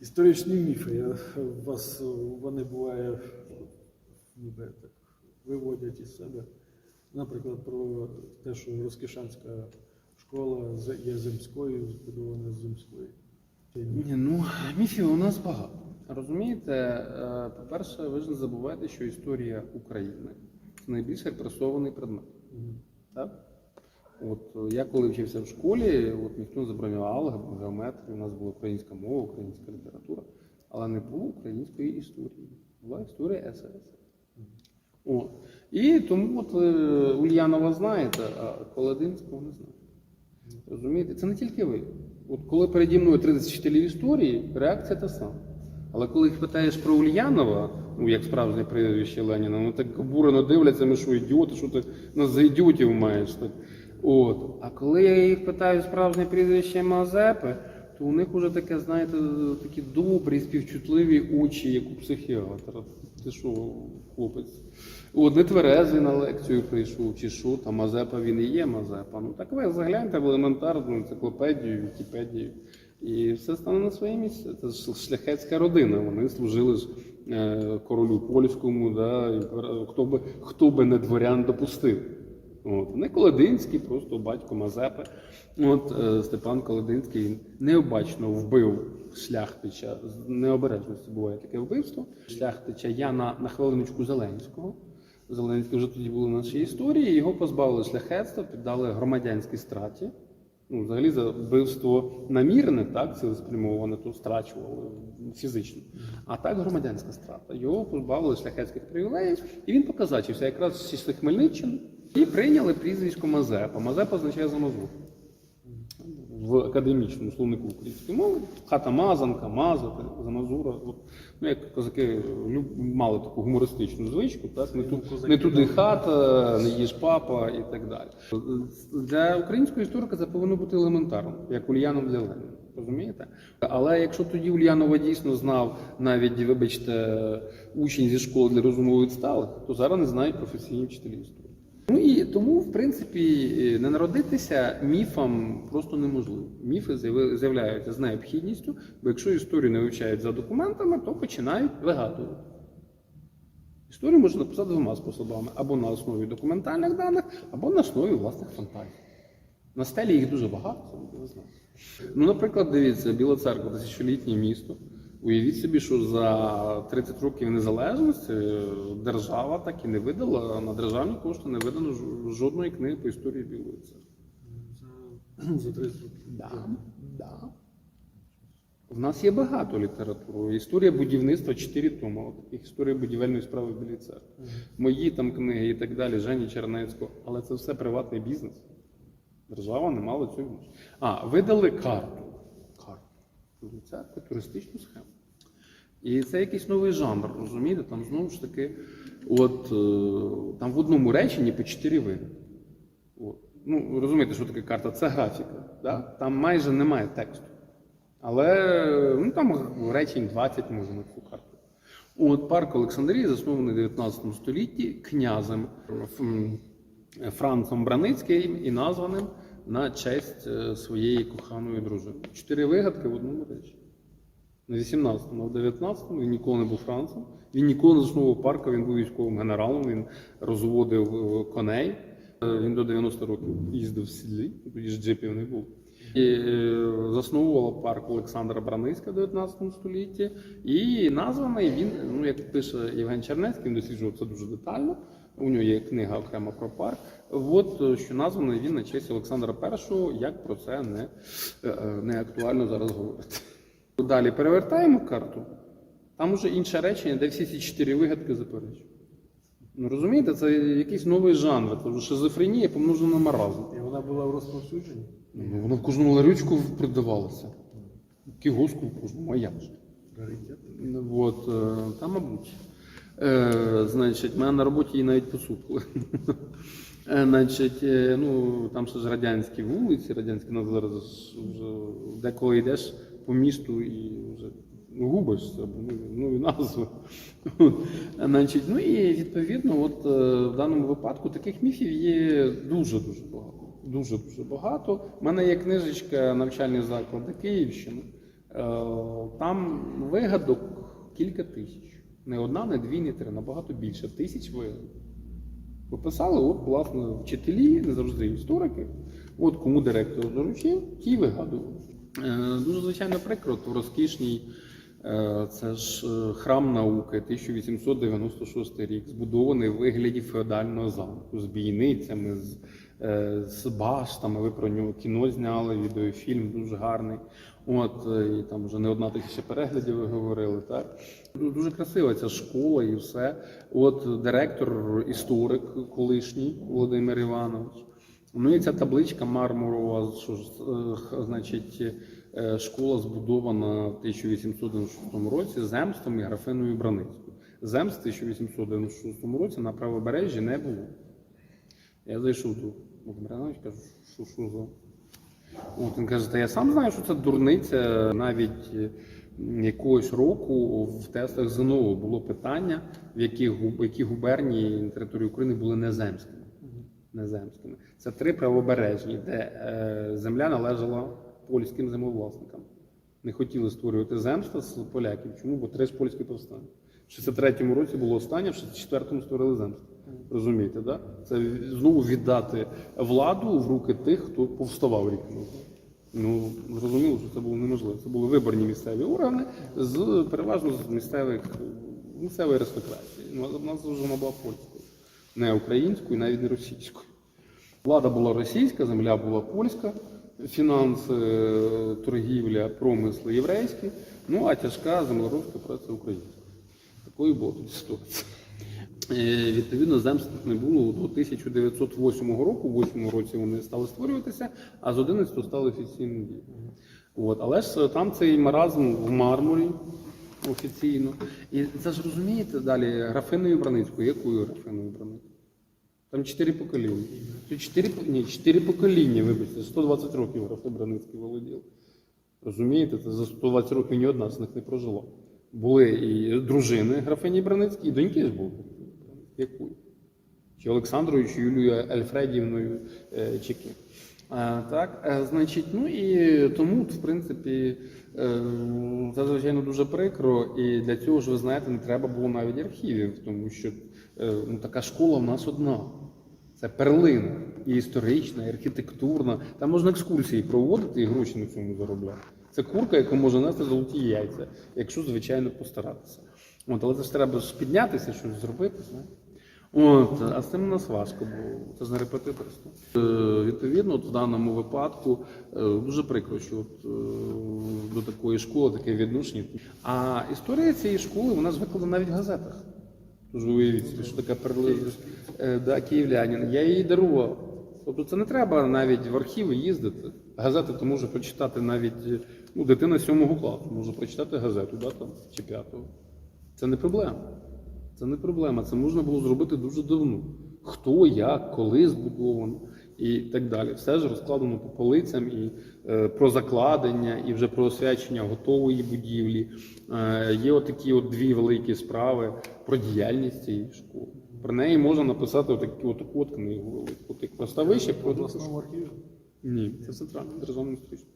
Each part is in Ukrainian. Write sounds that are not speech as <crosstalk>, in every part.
Історичні міфи. Я, вас е, вони буває ніби так виводять із себе. Наприклад, про те, що Розкішанська школа є земською, збудована з земської. Ні, ну, міфів у нас багато. Розумієте, е, по-перше, ви ж не забувайте, що історія України це найбільш репресований предмет. Мгм. Так? От е, я коли вчився в школі, от ніхто не забороняв алгебру, геометрію, у нас була українська мова, українська література, але не було української історії. Була історія СССР. О. І тому от е, Ульянова знаєте, а Колодинського не знаю. Розумієте? Це не тільки ви. От коли переді мною 30 вчителів історії, реакція та сама. Але коли їх питаєш про Ульянова, ну як справжнє прізвище Леніна, вони так обурено дивляться, ми що ідіоти, що ти нас за ідіотів маєш. Так. От. А коли я їх питаю справжнє прізвище Мазепи, то у них уже таке, знаєте, такі добрі, співчутливі очі, як у психіатра. Ти що, хлопець? От не тверезий на лекцію прийшов, чи що, там Мазепа він і є Мазепа. Ну так ви загляньте в елементарну енциклопедію, Вікіпедію, і все стане на своє місце. Це ж шляхетська родина. Вони служили ж е, королю польському, да, хто би, хто би не дворян допустив. От. Не Колодинський, просто батько Мазепи. От е, Степан Колодинський необачно вбив шляхтича. З необережності буває таке вбивство. Шляхтича Яна на хвилиночку Зеленського. Зеленський вже тоді був у нашій історії. Його позбавили шляхетства, піддали громадянській страті. Ну, взагалі за вбивство намірне, так, цілеспрямоване, то страчували фізично. А так громадянська страта. Його позбавили шляхетських привілеїв, і він показачився якраз зі Хмельниччини і прийняли прізвисько Мазепа. Мазепа означає замазур. В академічному словнику української мови хата мазанка, мазати, замазура. Ну, як козаки мали таку гумористичну звичку, так? Не, ту, не туди хата, не їж папа і так далі. Для українського історика це повинно бути елементарно, як Ульянов для Леніна. Розумієте? Але якщо тоді Ульянова дійсно знав навіть, вибачте, учень зі школи для розуму відсталих, то зараз не знають професійні вчителі історії. Ну і тому, в принципі, не народитися міфам просто неможливо. Міфи з'являються з необхідністю, бо якщо історію не вивчають за документами, то починають вигадувати. Історію можна написати двома способами: або на основі документальних даних, або на основі власних фантазій. На стелі їх дуже багато, ви знаєте. Ну, наприклад, дивіться, Біла церква тисячолітнє місто. Уявіть собі, що за 30 років незалежності держава так і не видала на державні кошти не видано жодної книги по історії Білої церкви. За, за 30 років. Да, да. В нас є багато літератури. Історія будівництва 4 томи, от історія будівельної справи в Білій церкві. Мої там книги і так далі, Жені Чернецького. Але це все приватний бізнес. Держава не мала цього. А, видали. Карту. Білої церкви, туристичну схему. І це якийсь новий жанр, розумієте? Там знову ж таки, от е, там в одному реченні по чотири види. От. Ну, розумієте, що таке карта? Це графіка. Да? Там майже немає тексту. Але ну, там речень 20 може на цю карту. От парк Олександрії заснований в 19 столітті князем м, Францом Браницьким і названим на честь е, своєї коханої дружини. Чотири вигадки в одному речі. На 18-му, а в 19-му він ніколи не був Францем. Він ніколи не засновував парка, він був військовим генералом, він розводив е, коней. Е, Він до 90 років їздив в сідлі, тоді ж джипів не було. І засновувала парк Олександра Браницька в 19 столітті. І названий він, ну як пише Євген Чернецький, він досліджував це дуже детально. У нього є книга окрема про парк. От е, що названий він на честь Олександра І, як про це не, е, е, не актуально зараз говорити. Далі перевертаємо карту. Там уже інше речення, де всі ці чотири вигадки заперечують. Ну розумієте, це якийсь новий жанр, це вже шизофренія помножена на маразм. І вона була в розповсюдженні. Ну, воно в кожному ларючку продавалося. Кіоску в кожному, а як же? Раритет. Ну, От, е, та, мабуть. Е, значить, мене на роботі її навіть посудили. <laughs> Е, Значить, е, ну, там ще ж радянські вулиці, радянські нас зараз ж вже деколи йдеш по місту і вже ну, губиш ну, ну і назви. От. <laughs> Значить, ну і відповідно, от е, в даному випадку таких міфів є дуже-дуже багато. Дуже-дуже багато. У мене є книжечка навчальні заклади Київщини. Там вигадок кілька тисяч. Не одна, не дві, не три, набагато більше. Тисяч вигадок. Пописали, от, власне, вчителі, не завжди історики. От кому директор доручив, ті вигадували. Дуже звичайно прикро, в розкішній е, це ж е, храм науки 1896 рік, збудований в вигляді феодального замку з бійницями, з, е, з баштами. Ви про нього кіно зняли, відеофільм дуже гарний. От і там вже не одна тисяча переглядів ви говорили. Так дуже красива ця школа і все. От директор, історик колишній Володимир Іванович. Ну і ця табличка мармурова, що е, значить, е, школа збудована в 1896 році земством і графиною Браницькою. Земств в 1896 році на правобережжі не було. Я зайшов до Володимира Івановича, кажу, що, що за. От він каже, та я сам знаю, що це дурниця. Навіть якогось року в тестах ЗНО було питання, в яких, губ- які губернії на території України були неземськими. Неземськими. Це три правобережні, де е, земля належала польським землевласникам. Не хотіли створювати земства з поляків. Чому? Бо три ж польські повстання. В 63-му році було останнє, в 64-му створили земство. Розумієте, да? Це знову віддати владу в руки тих, хто повставав рік. Ну, зрозуміло, що це було неможливо. Це були виборні місцеві органи з переважно з місцевих місцевої аристократії. Ну, нас вже вона була польською, не українською, навіть не російською. Влада була російська, земля була польська, фінанси, торгівля, промисли єврейські, ну а тяжка землеробська праця українська. Такою була тут ситуація. Е, Відповідно, земств не було до 1908 року. В 8 році вони стали створюватися, а з 11 стали офіційно діяти. От. Але ж е, там цей маразм в мармурі офіційно. І це ж розумієте далі, графиною Браницькою. Якою графиною Браницькою? Там чотири покоління. Чотири, ні, чотири покоління, вибачте, 120 років графи Браницький володіли. Розумієте, це за 120 років ні одна з них не прожила. Були і дружини графині Браницькій, і доньки ж були. Якою? Чи Олександрою, чи Юлією Альфредівною, е, чи ким. Так, е, значить, ну і тому, в принципі, е, це звичайно дуже прикро, і для цього ж ви знаєте, не треба було навіть архівів, тому що ну, така школа в нас одна. Це перлина і історична, і архітектурна. Там можна екскурсії проводити і гроші на цьому заробляти. Це курка, яка може нести золоті яйця, якщо, звичайно, постаратися. От, але це ж треба піднятися, щось зробити. Знаєте? От, а з цим у нас важко, бо це ж не репетиторство. Е, відповідно, от в даному випадку е, дуже прикро, що от, е, до такої школи таке відношення. А історія цієї школи вона ж викладена навіть в газетах. Тож уявіть, собі, що така перли... е, да, київлянин. Я її дарував. Тобто це не треба навіть в архіви їздити. Газети то може прочитати навіть ну, дитина сьомого класу, може прочитати газету, да, там, чи п'ятого. Це не проблема. Це не проблема. Це можна було зробити дуже давно. Хто, як, коли збудовано і так далі. Все ж розкладено по полицям і е, про закладення, і вже про освячення готової будівлі. Е, є отакі от дві великі справи про діяльність цієї школи. Про неї можна написати отакі, отаку от книгу велику. От як просто вище про обласному архіві. ні, це центральний державний історичний.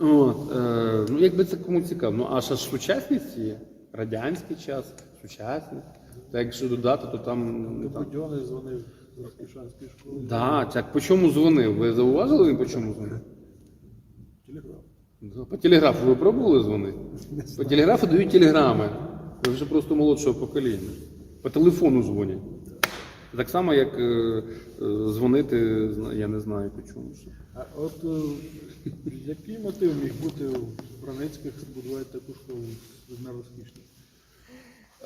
От, е, ну, якби це кому цікаво. Ну, а ще ж сучасність є. Радянський час, сучасний. Та якщо додати, то там. там... Будьони дзвонив з Розкішанської школи. Да, так по чому дзвонив? Ви зауважили він по чому дзвонив? Телеграф. По телеграфу ви пробували дзвонити? По телеграфу дають телеграми. Ви вже просто молодшого покоління. По телефону дзвонять. Так само, як е, е, дзвонити, я не знаю по чому. А от е, який мотив міг бути у Браницьких збудувати таку школу на розкішній?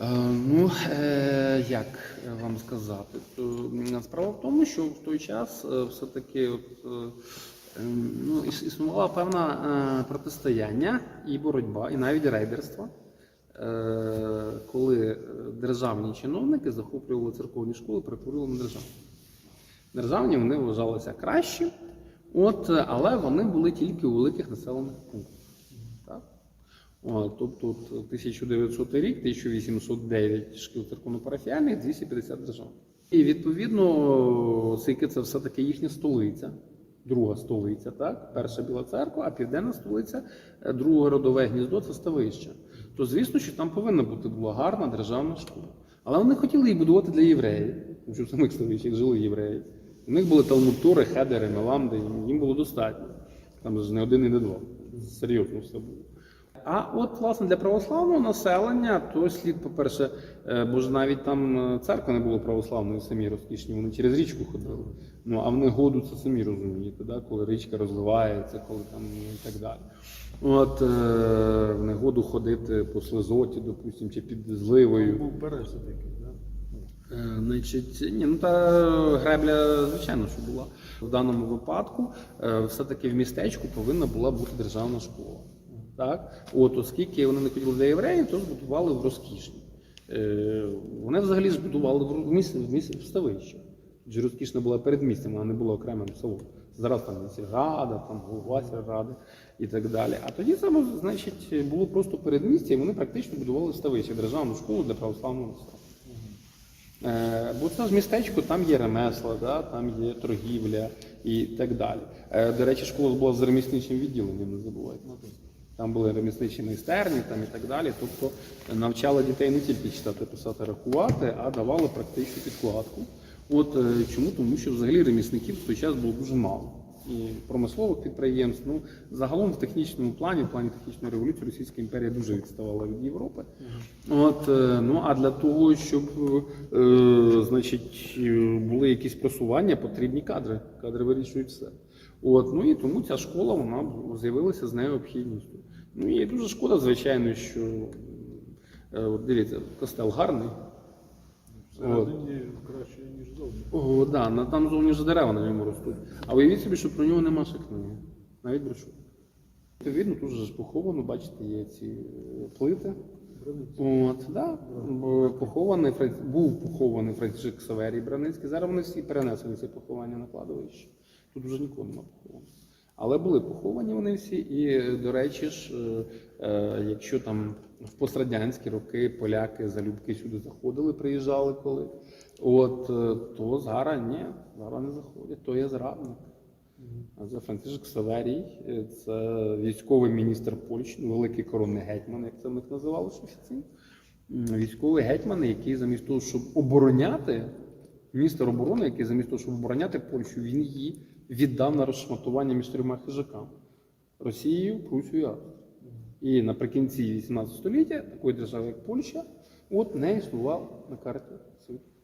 Е, Ну, е, як вам сказати? То, Справа в тому, що в той час е, все-таки от, е, ем, ну, іс- існувала певна е, протистояння і боротьба, і навіть рейдерство, коли е, державні чиновники захоплювали церковні школи, перетворювали на державні. Державні вони вважалися кращі, от, е, але вони були тільки у великих населених пунктах. Тобто 1900 рік, 1809 шкіл церковно-парафіальних, 250 держав. І відповідно, оскільки це все-таки їхня столиця, друга столиця, так? Перша Біла церква, а південна столиця, е, друге родове гніздо це ставище. То звісно, що там повинна бути була гарна державна школа. Але вони хотіли її будувати для євреїв, що в самих ставищах жили євреї. У них були талмутури, хедери, меламди, їм було достатньо. Там ж не один і не два. Серйозно все було. А от, власне, для православного населення, то слід, по-перше, е, бо ж навіть там е, церква не було православної, самі розкішні, вони через річку ходили. Ну, а в негоду це самі розумієте, да? коли річка розливається, коли там ну, і так далі. От е, в негоду ходити по слизоті, допустим, чи під зливою. Був береза такий, да? Е, Значить, ні, ну та гребля, звичайно, що була. В даному випадку е, все-таки в містечку повинна була бути державна школа. Так? От, оскільки вони не хотіли для євреїв, то збудували в розкішні. Е, вони взагалі збудували в місті, в місті в ставище. Адже розкішна була перед містом, вона не була окремим селом. Зараз там сільрада, там голова сільради і так далі. А тоді саме, значить, було просто передмістя, і вони практично будували ставище, державну школу для православного населення. Е, Бо це ж містечко, там є ремесла, да, там є торгівля і так далі. Е, До речі, школа була з ремісничим відділенням, не забувайте. Там були ремісничі майстерні там і так далі. Тобто навчали дітей не тільки читати, писати, рахувати, а давали практичну підкладку. От е, чому? Тому що взагалі ремісників в той час було дуже мало. І промислових підприємств. Ну, загалом в технічному плані, в плані технічної революції Російська імперія дуже відставала від Європи. От, е, ну а для того, щоб е, значить, е, були якісь просування, потрібні кадри. Кадри вирішують все. От, ну і тому ця школа вона з'явилася з необхідністю. Ну і дуже шкода, звичайно, що е, от дивіться, костел гарний. Всередині краще, ніж зовні. О, да, на- там зовні ж дерева на ньому ростуть. А уявіть собі, що про нього нема ще книги. Навіть брошур. Видно, тут же ж поховано, бачите, є ці е, плити. От, да. Бо Похований, був похований Францишек Саверій Браницький. Зараз вони всі перенесені ці поховання на кладовище. Тут вже нікого нема похованого. Але були поховані вони всі, і, до речі ж, е, е, якщо там в пострадянські роки поляки залюбки сюди заходили, приїжджали коли, от, е, то зараз ні, зараз не заходять, то є зрадник. Це Францишек Саверій, це військовий міністр Польщі, великий коронний гетьман, як це в них називалося офіційно. Військовий гетьман, який замість того, щоб обороняти, міністр оборони, який замість того, щоб обороняти Польщу, він її віддав на розшматування між трьома хижаками Росією, Прусією і Австрією. І наприкінці 18 століття такої держави, як Польща, от не існував на карті світу.